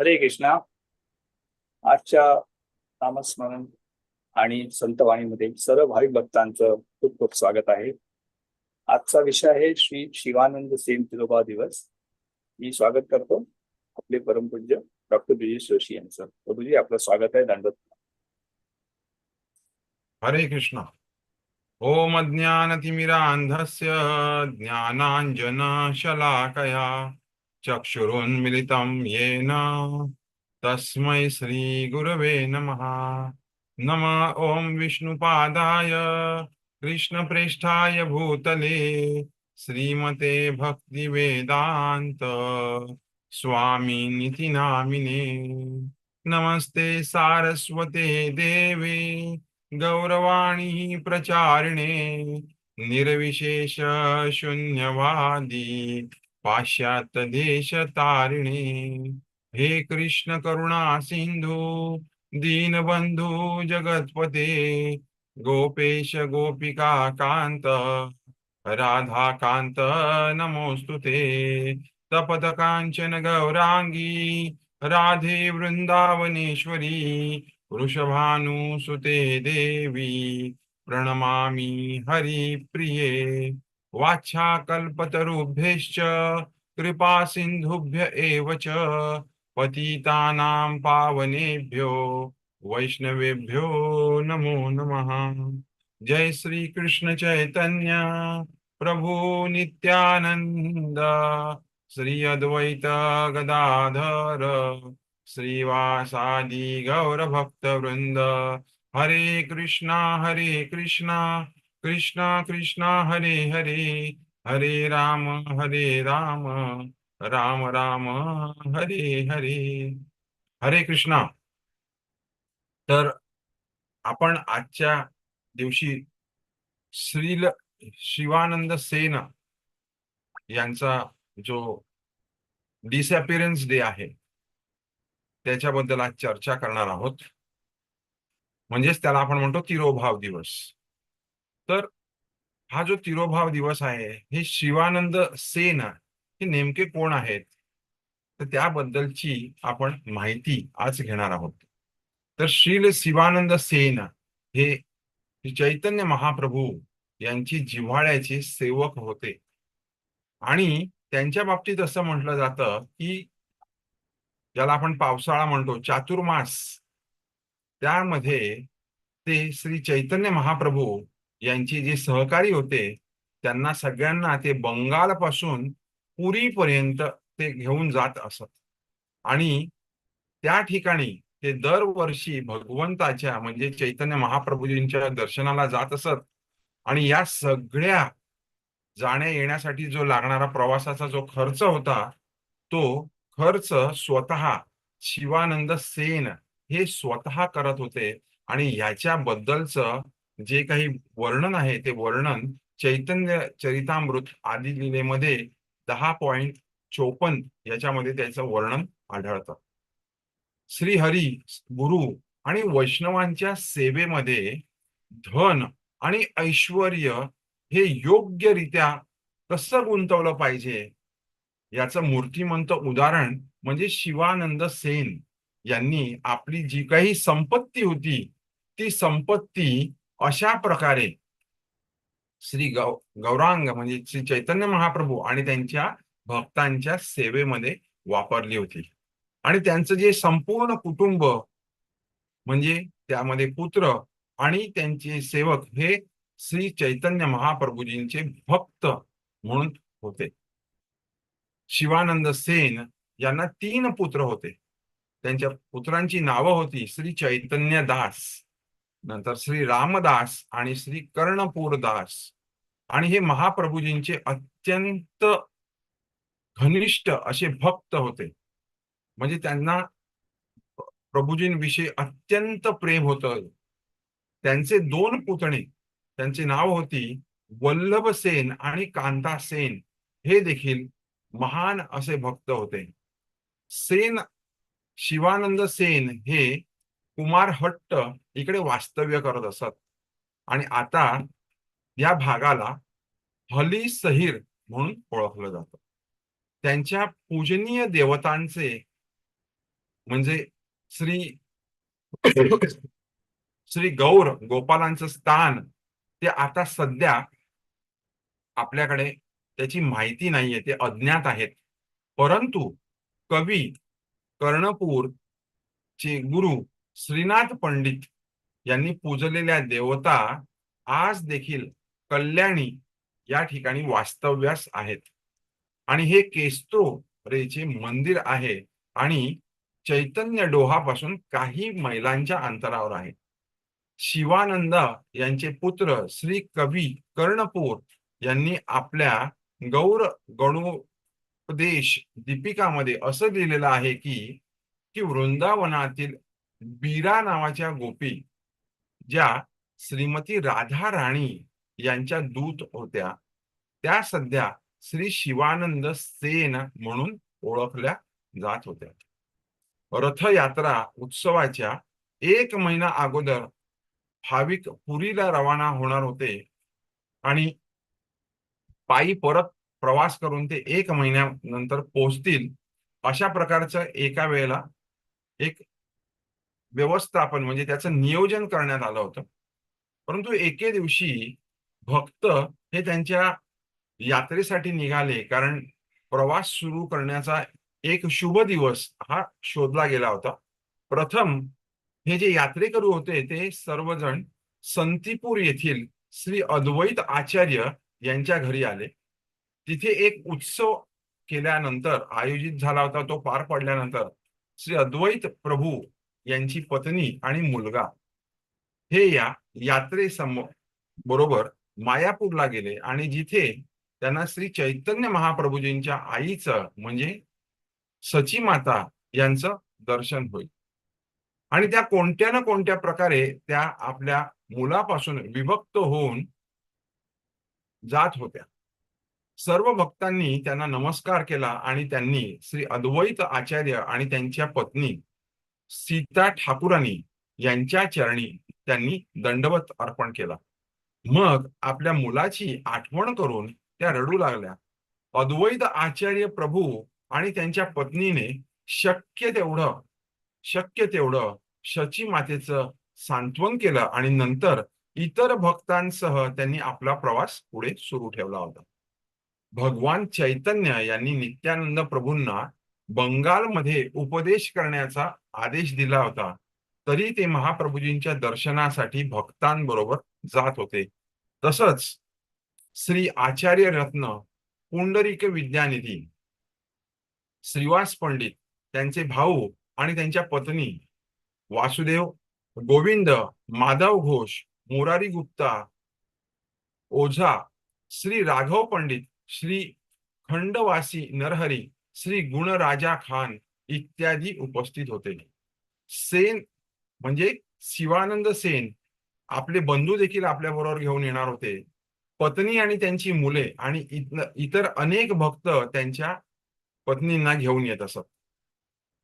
हरे कृष्णा. आजच्या नामस्मरण आणि संतवाणीमध्ये सर्व भाविक भक्तांचं खूप खूप स्वागत आहे. आजचा विषय आहे श्री शिवानंद सेन तिरोबा दिवस. मी स्वागत करतो आपले परमपूज्य डॉक्टर ब्रिजेश जोशी यांचं. प्रभूजी आपलं स्वागत आहे दांडवत. हरे कृष्ण. ओम ज्ञानतिमिरान्धस्य ज्ञानाञ्जनशलाकया. चक्षुरुन्मिलितं येन। तस्मै श्रीगुरवे नमः। नम ॐ विष्णुपादाय कृष्णप्रेष्ठाय भूतले। श्रीमते भक्तिवेदान्त स्वामिनिति नामिने नमस्ते सारस्वते देवे गौरवाणी प्रचारिणे निर्विशेष शून्यवादी। पाश्चात्य देश तारिणे. हे कृष्ण करुणा सिंधू दीनबंधू जगतपते. गोपेश गोपिका कांत राधा कांत नमोस्तु ते. तपत कांचन गौरांगी राधे वृंदावनेश्वरी वृषभानुसुते देवी. प्रणमामि हरिप्रिये. वाच्छाकल्पतरुभ्यश्च कृपा एव च पतितानां पावनेभ्यो वैष्णवेभ्यो नमो नमः। जय श्री कृष्ण चैतन्य प्रभु नित्यानंद श्री अद्वैत गदाधर श्रीवासादि गौरभक्तवृन्द। हरे कृष्णा हरे कृष्णा। कृष्णा कृष्णा हरे हरे हरे राम हरे राम राम राम हरे हरे. हरे कृष्णा. तर आपण आजच्या दिवशी श्रील शिवानंद सेन यांचा जो डिसअपिअरन्स डे आहे त्याच्याबद्दल आज चर्चा करणार आहोत. म्हणजेच त्याला आपण म्हणतो तिरोभाव दिवस. तर हा जो तिरोभाव दिवस आहे हे शिवानंद सेन हे नेमके कोण आहेत? तर त्याबद्दलची आपण माहिती आज घेणार आहोत. तर श्रील शिवानंद सेन हे चैतन्य महाप्रभू यांची जिव्हाळ्याचे सेवक होते. आणि त्यांच्या बाबतीत असं म्हटलं जातं की ज्याला आपण पावसाळा म्हणतो चातुर्मास त्यामध्ये ते श्री चैतन्य महाप्रभू यांचे जे सहकारी होते त्यांना सगळ्यांना ते बंगालपासून पुरीपर्यंत ते घेऊन जात असत. आणि त्या ठिकाणी ते दरवर्षी भगवंताच्या म्हणजे चैतन्य महाप्रभूजींच्या दर्शनाला जात असत. आणि या सगळ्या जाण्या येण्यासाठी जो लागणारा प्रवासाचा जो खर्च होता तो खर्च स्वतः शिवानंद सेन हे स्वतः करत होते. आणि ह्याच्याबद्दलचं जे काही वर्णन आहे ते वर्णन चैतन्य चरितामृत आदी लिलेमध्ये दहा पॉइंट चोपन्न याच्यामध्ये त्याचं वर्णन आढळतं. श्रीहरी गुरु आणि वैष्णवांच्या सेवेमध्ये धन आणि ऐश्वर हे योग्यरित्या कसं गुंतवलं पाहिजे? याचं मूर्तिमंत उदाहरण म्हणजे शिवानंद सेन यांनी आपली जी काही संपत्ती होती ती संपत्ती अशा प्रकारे श्री गौ गौरांग म्हणजे श्री चैतन्य महाप्रभू आणि त्यांच्या भक्तांच्या सेवेमध्ये वापरली होती. आणि त्यांचं जे संपूर्ण कुटुंब म्हणजे त्यामध्ये पुत्र आणि त्यांचे सेवक हे श्री चैतन्य महाप्रभूजींचे भक्त म्हणून होते. शिवानंद सेन यांना तीन पुत्र होते. त्यांच्या पुत्रांची नावं होती श्री चैतन्य दास. नंतर श्री रामदास आणि श्री कर्णपूरदास आणि हे महाप्रभूजींचे अत्यंत घनिष्ठ असे भक्त होते. म्हणजे त्यांना प्रभूजींविषयी अत्यंत प्रेम होत. त्यांचे दोन पुतणे त्यांची नाव होती वल्लभ सेन आणि कांता सेन. हे देखील महान असे भक्त होते. सेन शिवानंद सेन हे कुमार हट्ट इकडे वास्तव्य करत असत. आणि आता या भागाला हली सहीर म्हणून ओळखलं जात. त्यांच्या पूजनीय देवतांचे म्हणजे श्री श्री गौर गोपालांचं स्थान ते आता सध्या आपल्याकडे त्याची माहिती नाहीये ते अज्ञात आहेत. परंतु कवी कर्णपूर चे गुरु श्रीनाथ पंडित यांनी पूजलेल्या देवता आज देखील कल्याणी या ठिकाणी वास्तव्यास आहेत. आणि हे केस्त्रो रेचे मंदिर आहे आणि चैतन्य डोहापासून काही मैलांच्या अंतरावर आहे. शिवानंद यांचे पुत्र श्री कवी कर्णपूर यांनी आपल्या गौर गणोपदेश दीपिकामध्ये असं लिहिलेलं आहे की की वृंदावनातील बीरा नावाच्या गोपी ज्या श्रीमती राधा राणी यांच्या दूत होत्या त्या सध्या श्री शिवानंद सेन म्हणून ओळखल्या जात होत्या. रथयात्रा उत्सवाच्या एक महिना अगोदर भाविक पुरीला रवाना होणार होते आणि पायी परत प्रवास करून ते एक महिन्यानंतर पोहोचतील अशा प्रकारचं एका वेळेला एक व्यवस्थापन म्हणजे त्याचं नियोजन करण्यात आलं होतं. परंतु एके दिवशी भक्त हे त्यांच्या यात्रेसाठी निघाले कारण प्रवास सुरू करण्याचा एक शुभ दिवस हा शोधला गेला होता. प्रथम हे जे यात्रेकरू होते ते सर्वजण संतीपूर येथील श्री अद्वैत आचार्य यांच्या घरी आले. तिथे एक उत्सव केल्यानंतर आयोजित झाला होता तो पार पडल्यानंतर श्री अद्वैत प्रभू यांची पत्नी आणि मुलगा. हे या यात्रेसम बरोबर मायापूरला गेले आणि जिथे त्यांना श्री चैतन्य महाप्रभूजींच्या आईचं म्हणजे सची माता यांचं दर्शन होईल. आणि त्या कोणत्या ना कोणत्या प्रकारे त्या आपल्या मुलापासून विभक्त होऊन जात होत्या. सर्व भक्तांनी त्यांना नमस्कार केला आणि त्यांनी श्री अद्वैत आचार्य आणि त्यांच्या पत्नी सीता ठाकुरानी यांच्या चरणी त्यांनी दंडवत अर्पण केला. मग आपल्या मुलाची आठवण करून त्या रडू लागल्या. अद्वैत आचार्य प्रभू आणि त्यांच्या पत्नीने शक्य तेवढं शक्य तेवढं शची मातेचं सांत्वन केलं आणि नंतर इतर भक्तांसह त्यांनी आपला प्रवास पुढे सुरू ठेवला होता. भगवान चैतन्य यांनी नित्यानंद प्रभूंना बंगालमध्ये उपदेश करण्याचा आदेश दिला होता तरी ते महाप्रभूजींच्या दर्शनासाठी भक्तांबरोबर जात होते. तसंच श्री आचार्य रत्न पुंडरीक विद्यानिधी श्रीवास पंडित त्यांचे भाऊ आणि त्यांच्या पत्नी वासुदेव गोविंद माधव घोष मोरारी गुप्ता ओझा श्री राघव पंडित श्री खंडवासी नरहरी श्री गुणराजा खान इत्यादी उपस्थित होते. सेन म्हणजे शिवानंद सेन आपले बंधू देखील आपल्या बरोबर घेऊन येणार होते. पत्नी आणि त्यांची मुले आणि इतर अनेक भक्त त्यांच्या पत्नींना घेऊन येत असत.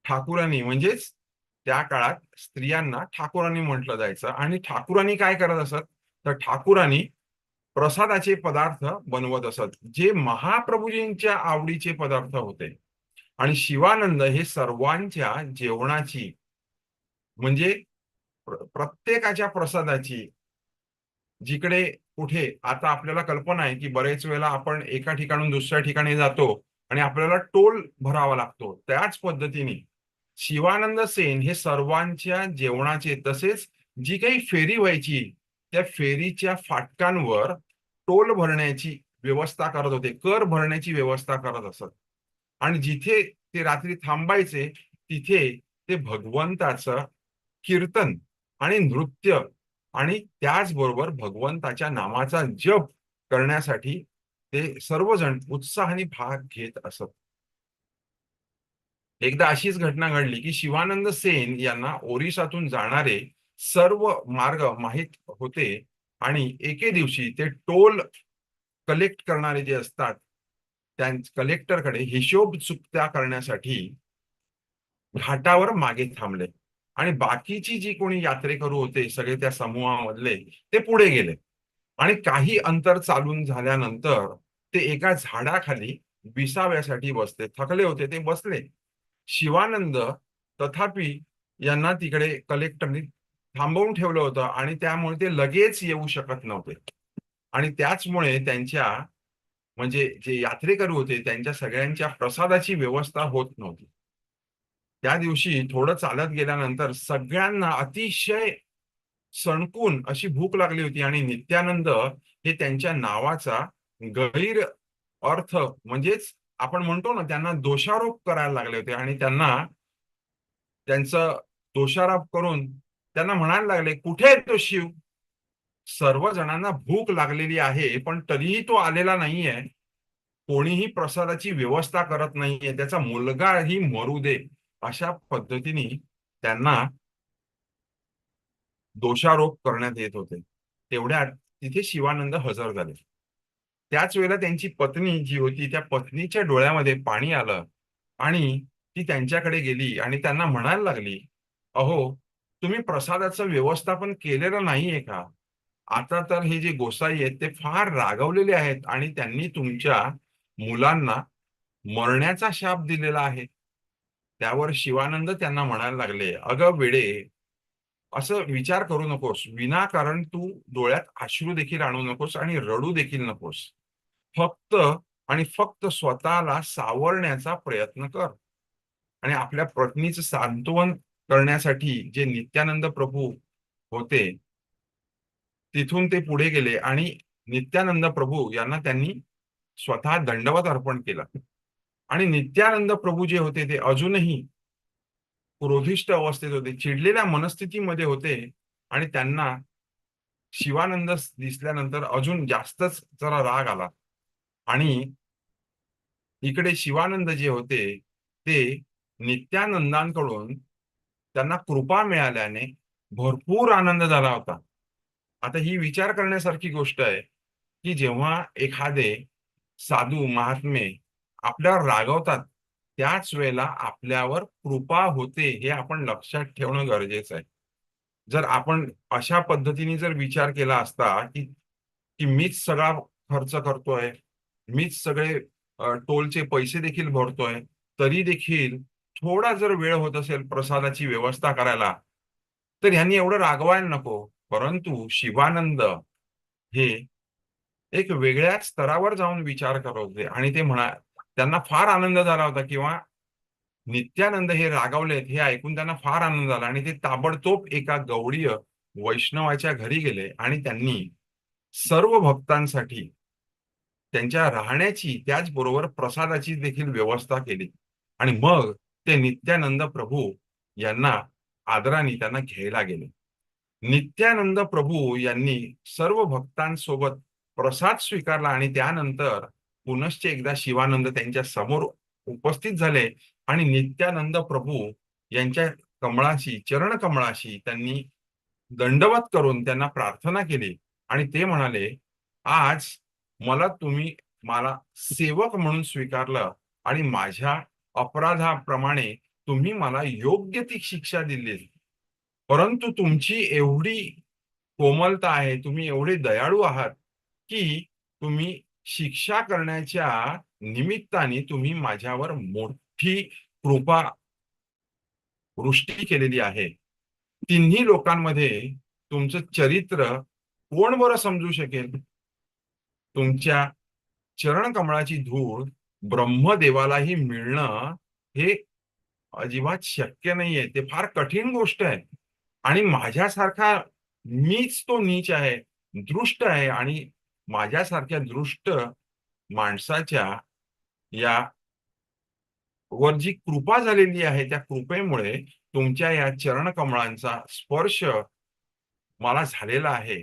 ठाकुरांनी म्हणजेच त्या काळात स्त्रियांना ठाकुरांनी म्हटलं जायचं आणि ठाकुरांनी काय करत असत? तर ठाकुरांनी प्रसादाचे पदार्थ बनवत असत. जे महाप्रभूजींच्या आवडीचे पदार्थ होते. आणि शिवानंद हे सर्वांच्या जेवणाची म्हणजे प्रत्येकाच्या प्रसादाची जिकडे कुठे आता आपल्याला कल्पना आहे की बरेच वेळेला आपण एका ठिकाणून दुसऱ्या ठिकाणी जातो आणि आपल्याला टोल भरावा लागतो. त्याच पद्धतीने शिवानंद सेन हे सर्वांच्या जेवणाचे तसेच जी काही फेरी व्हायची त्या फेरीच्या फाटकांवर टोल भरण्याची व्यवस्था करत होते. कर भरण्याची व्यवस्था करत असत. आणि जिथे ते रात्री थांबायचे तिथे ते भगवंताचं कीर्तन आणि नृत्य आणि त्याचबरोबर भगवंताच्या नामाचा जप करण्यासाठी ते सर्वजण उत्साहाने भाग घेत असत. एकदा अशीच घटना घडली की शिवानंद सेन यांना ओरिसातून जाणारे सर्व मार्ग माहीत होते आणि एके दिवशी ते टोल कलेक्ट करणारे जे असतात त्या कलेक्टरकडे हिशोब चुकत्या करण्यासाठी घाटावर मागे थांबले. आणि बाकीची जी कोणी यात्रेकरू होते सगळे त्या समूहामधले ते पुढे गेले. आणि काही अंतर चालून झाल्यानंतर ते एका झाडाखाली विसाव्यासाठी बसले. थकले होते ते बसले. शिवानंद तथापि यांना तिकडे कलेक्टरनी थांबवून ठेवलं होतं आणि त्यामुळे ते लगेच येऊ शकत नव्हते. आणि त्याचमुळे त्यांच्या म्हणजे जे यात्रेकरू होते त्यांच्या सगळ्यांच्या प्रसादाची व्यवस्था होत नव्हती. त्या दिवशी थोडं चालत गेल्यानंतर सगळ्यांना अतिशय सणकून अशी भूक लागली होती आणि नित्यानंद हे त्यांच्या नावाचा गैर अर्थ म्हणजेच आपण म्हणतो ना त्यांना दोषारोप करायला लागले होते आणि त्यांना त्यांचं दोषारोप करून त्यांना म्हणायला लागले कुठे आहे तो शिव? सर्व जणांना भूक लागलेली आहे पण तरीही तो आलेला नाहीये. कोणीही प्रसादाची व्यवस्था करत नाहीये. त्याचा मुलगाही मरू दे. अशा पद्धतीने त्यांना दोषारोप करण्यात येत होते. तेवढ्यात तिथे शिवानंद हजर झाले. त्याच वेळेला त्यांची पत्नी जी होती त्या पत्नीच्या डोळ्यामध्ये पाणी आलं आणि ती त्यांच्याकडे गेली आणि त्यांना म्हणायला लागली अहो तुम्ही प्रसादाचं व्यवस्थापन केलेलं नाहीये का? आता तर हे जे गोसाई आहेत ते फार रागवलेले आहेत आणि त्यांनी तुमच्या मुलांना मरण्याचा शाप दिलेला आहे. त्यावर शिवानंद त्यांना म्हणायला लागले अगं वेडे असं विचार करू नकोस. विनाकारण तू डोळ्यात अश्रू देखील आणू नकोस आणि रडू देखील नकोस. फक्त आणि फक्त स्वतःला सावरण्याचा प्रयत्न कर आणि आपल्या पत्नीचं सांत्वन करण्यासाठी जे नित्यानंद प्रभू होते तिथून ते पुढे गेले आणि नित्यानंद प्रभू यांना त्यांनी स्वतः दंडवत अर्पण केला. आणि नित्यानंद प्रभू जे होते ते अजूनही क्रोधिष्ट अवस्थेत होते चिडलेल्या मनस्थितीमध्ये होते आणि त्यांना शिवानंद दिसल्यानंतर अजून जास्तच जरा राग आला. आणि इकडे शिवानंद जे होते ते नित्यानंदांकडून त्यांना कृपा मिळाल्याने भरपूर आनंद झाला होता. आता ही विचार करण्यासारखी गोष्ट आहे की जेव्हा एखादे साधू महात्मे आपल्यावर रागवतात त्याच वेळेला आपल्यावर कृपा होते हे आपण लक्षात ठेवणं गरजेचं आहे. जर आपण अशा पद्धतीने जर विचार केला असता की की मीच सगळा खर्च करतोय मीच सगळे टोलचे पैसे देखील भरतोय तरी देखील थोडा जर वेळ होत असेल प्रसादाची व्यवस्था करायला तर ह्यांनी एवढं रागवायला नको. परंतु शिवानंद हे एक वेगळ्या स्तरावर जाऊन विचार करत होते. आणि ते म्हणा त्यांना फार आनंद झाला होता किंवा नित्यानंद हे रागावलेत हे ऐकून त्यांना फार आनंद झाला. आणि ते ताबडतोब एका गौडीय वैष्णवाच्या घरी गेले आणि त्यांनी सर्व भक्तांसाठी त्यांच्या राहण्याची त्याचबरोबर प्रसादाची देखील व्यवस्था केली. आणि मग ते नित्यानंद प्रभू यांना आदराने त्यांना घ्यायला गेले. नित्यानंद प्रभू यांनी सर्व भक्तांसोबत प्रसाद स्वीकारला आणि त्यानंतर पुनश्च एकदा शिवानंद त्यांच्यासमोर उपस्थित झाले आणि नित्यानंद प्रभू यांच्या कमळाशी चरण कमळाशी त्यांनी दंडवत करून त्यांना प्रार्थना केली आणि ते म्हणाले आज मला तुम्ही मला सेवक म्हणून स्वीकारलं आणि माझ्या अपराधाप्रमाणे तुम्ही मला योग्य ती शिक्षा दिली. परंतु तुमची एवढी कोमलता आहे तुम्ही एवढे दयाळू आहात की तुम्ही शिक्षा करण्याच्या निमित्ताने तुम्ही माझ्यावर मोठी कृपा वृष्टी केलेली आहे. तिन्ही लोकांमध्ये तुमचं चरित्र कोण बरं समजू शकेल? तुमच्या चरण कमळाची धूळ ब्रह्मदेवालाही मिळणं हे अजिबात शक्य नाहीये. ते फार कठीण गोष्ट आहे. आणि माझ्यासारखा मीच तो नीच आहे दृष्ट आहे आणि माझ्यासारख्या दृष्ट माणसाच्या या वर जी कृपा झालेली आहे त्या कृपेमुळे तुमच्या या चरण कमळांचा स्पर्श मला झालेला आहे.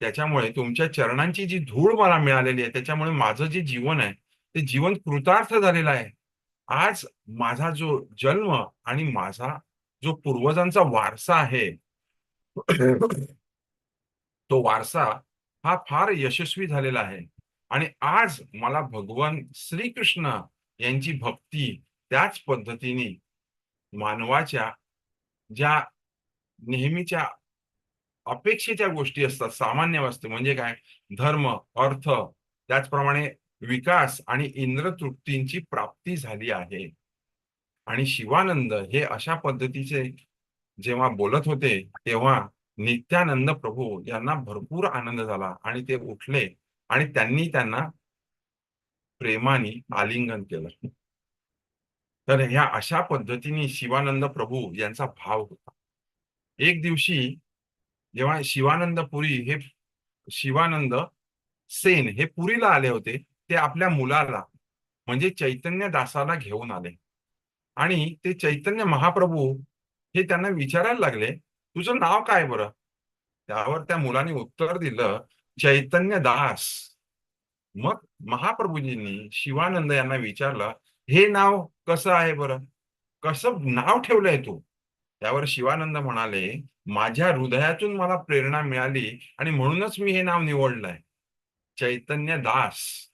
त्याच्यामुळे तुमच्या चरणांची जी धूळ मला मिळालेली आहे त्याच्यामुळे माझं जे जीवन आहे ते जीवन कृतार्थ झालेलं आहे. आज माझा जो जन्म आणि माझा जो पूर्वजांचा वारसा आहे तो वारसा हा फार यशस्वी झालेला आहे. आणि आज मला भगवान श्रीकृष्ण यांची भक्ती त्याच पद्धतीने मानवाच्या ज्या नेहमीच्या अपेक्षेच्या गोष्टी असतात सामान्य वस्तू म्हणजे काय? धर्म अर्थ त्याचप्रमाणे विकास आणि इंद्रतृप्तींची प्राप्ती झाली आहे. आणि शिवानंद हे अशा पद्धतीचे जेव्हा बोलत होते तेव्हा नित्यानंद प्रभू यांना भरपूर आनंद झाला आणि ते उठले आणि त्यांनी त्यांना प्रेमाने आलिंगन केलं. तर ह्या अशा पद्धतीने शिवानंद प्रभू यांचा भाव होता. एक दिवशी जेव्हा शिवानंद पुरी हे शिवानंद सेन हे पुरीला आले होते ते आपल्या मुलाला म्हणजे चैतन्य दासाला घेऊन आले. आणि ते चैतन्य महाप्रभू हे त्यांना विचारायला लागले तुझं नाव काय बरं? त्यावर त्या मुलाने उत्तर दिलं चैतन्य दास. मग महाप्रभूजींनी शिवानंद यांना विचारलं हे नाव कसं आहे बरं? कसं नाव ठेवलंय तू? त्यावर शिवानंद म्हणाले माझ्या हृदयातून मला प्रेरणा मिळाली आणि म्हणूनच मी हे नाव निवडलंय. चैतन्य दास.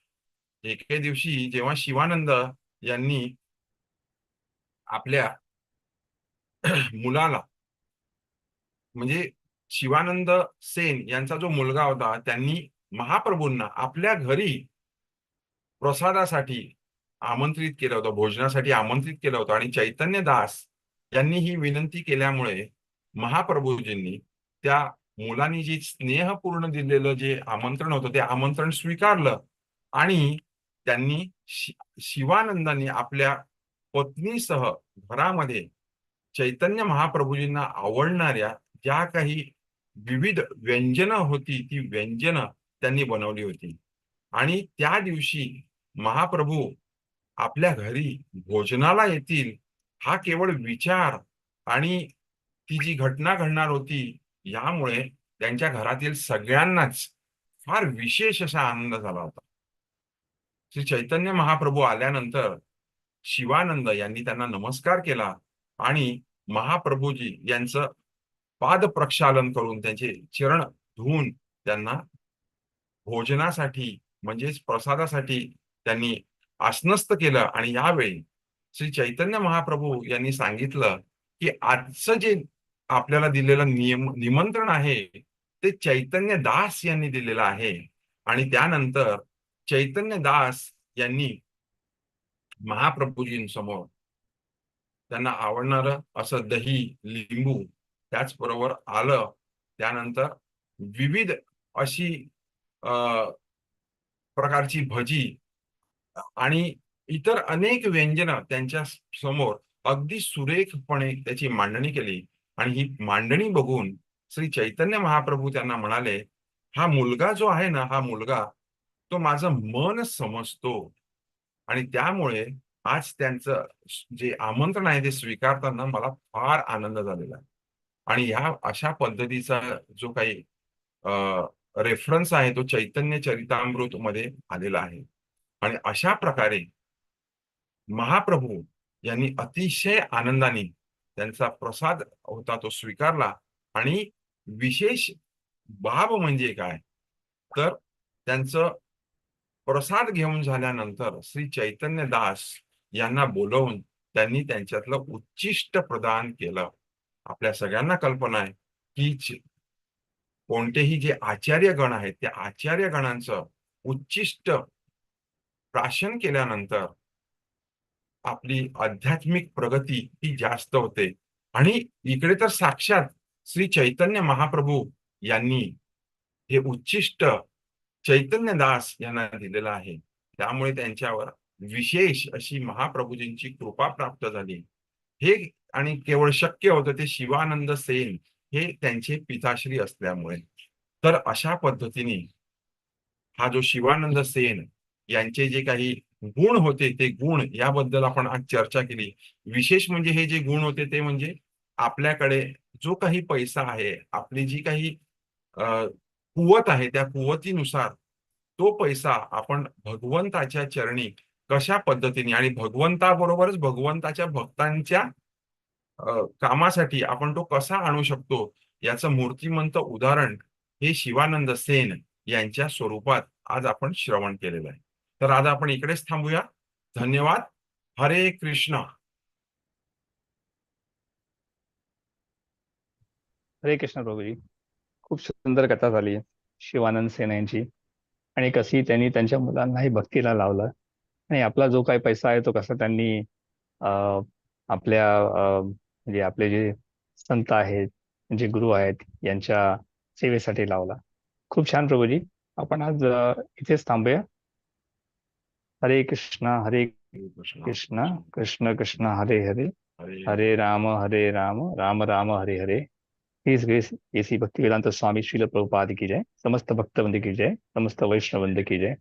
एके दिवशी जेव्हा शिवानंद यांनी आपल्या मुलाला म्हणजे शिवानंद सेन यांचा जो मुलगा होता त्यांनी महाप्रभूंना आपल्या घरी प्रसादासाठी आमंत्रित केलं होतं भोजनासाठी आमंत्रित केलं होतं. आणि चैतन्य दास यांनी ही विनंती केल्यामुळे महाप्रभूजींनी त्या मुलांनी जे स्नेहपूर्ण दिलेलं जे आमंत्रण होतं ते आमंत्रण स्वीकारलं. आणि त्यांनी शि शिवानंदांनी आपल्या पत्नीसह घरामध्ये चैतन्य महाप्रभूजींना आवडणाऱ्या ज्या काही विविध व्यंजनं होती ती व्यंजनं त्यांनी बनवली होती. आणि त्या दिवशी महाप्रभू आपल्या घरी भोजनाला येतील हा केवळ विचार आणि ती जी घटना घडणार होती यामुळे त्यांच्या घरातील सगळ्यांनाच फार विशेष असा आनंद झाला होता. श्री चैतन्य महाप्रभू आल्यानंतर शिवानंद यांनी त्यांना नमस्कार केला आणि महाप्रभूजी यांचं पाद प्रक्षालन करून त्यांचे चरण धुवून त्यांना भोजनासाठी म्हणजेच प्रसादासाठी त्यांनी आसनस्थ केलं. आणि यावेळी श्री चैतन्य महाप्रभू यांनी सांगितलं की आजचं जे आपल्याला दिलेलं नियम निमंत्रण आहे ते चैतन्य दास यांनी दिलेलं आहे. आणि त्यानंतर चैतन्य दास यांनी महाप्रभूजींसमोर त्यांना आवडणार असं दही लिंबू त्याचबरोबर आलं. त्यानंतर विविध अशी अ प्रकारची भजी आणि इतर अनेक व्यंजन त्यांच्यासमोर अगदी सुरेखपणे त्याची मांडणी केली. आणि ही मांडणी बघून श्री चैतन्य महाप्रभू त्यांना म्हणाले हा मुलगा जो आहे ना हा मुलगा तो माझं मन समजतो. आणि त्यामुळे आज त्यांचं जे आमंत्रण आहे ते स्वीकारताना मला फार आनंद झालेला आहे. आणि ह्या अशा पद्धतीचा जो काही रेफरन्स आहे तो चैतन्य चरितामृत मध्ये आलेला आहे. आणि अशा प्रकारे महाप्रभू यांनी अतिशय आनंदाने त्यांचा प्रसाद होता तो स्वीकारला. आणि विशेष बाब म्हणजे काय? तर त्यांचं प्रसाद घेऊन झाल्यानंतर श्री चैतन्य दास यांना बोलवून त्यांनी त्यांच्यातलं उच्चिष्ट प्रदान केलं. आपल्या सगळ्यांना कल्पना आहे. की कोणतेही जे आचार्य गण आहेत त्या आचार्य गणांचं उच्चिष्ट प्राशन केल्यानंतर आपली आध्यात्मिक प्रगती ही जास्त होते. आणि इकडे तर साक्षात श्री चैतन्य महाप्रभू यांनी हे उच्चिष्ट चैतन्य दास यांना दिलेला आहे. त्यामुळे त्यांच्यावर विशेष अशी महाप्रभूजींची कृपा प्राप्त झाली. हे आणि केवळ शक्य होतं ते शिवानंद सेन हे त्यांचे पिताश्री असल्यामुळे. तर अशा पद्धतीने हा जो शिवानंद सेन यांचे जे काही गुण होते ते गुण याबद्दल आपण आज चर्चा केली. विशेष म्हणजे हे जे गुण होते ते म्हणजे आपल्याकडे जो काही पैसा आहे आपली जी काही कुवत आहे त्या कुवतीनुसार तो पैसा आपण भगवंताच्या चरणी कशा पद्धतीने आणि भगवंताबरोबरच भगवंताच्या भक्तांच्या कामासाठी आपण तो कसा आणू शकतो याचं मूर्तिमंत उदाहरण हे शिवानंद सेन यांच्या स्वरूपात आज आपण श्रवण केलेलं आहे. तर आज आपण इकडेच थांबूया. धन्यवाद. हरे कृष्ण. हरे कृष्ण प्रभूजी. खूप सुंदर कथा झाली शिवानंद सेन यांची आणि कशी त्यांनी त्यांच्या मुलांनाही भक्तीला लावलं. आणि आपला जो काही पैसा आहे तो कसा त्यांनी आपल्या म्हणजे आपले जे संत आहेत जे गुरु आहेत यांच्या सेवेसाठी लावला. खूप छान प्रभूजी. आपण आज इथेच थांबूया. हरे कृष्णा हरे कृष्णा कृष्ण कृष्ण हरे. हरे हरे राम हरे Ram. Ram Ram Hare Hare. Please grace AC Bhaktivedanta Swami Srila Prabhupada की जय समस्त भक्त बंद की जय समस्त वैष्णव बंद की जय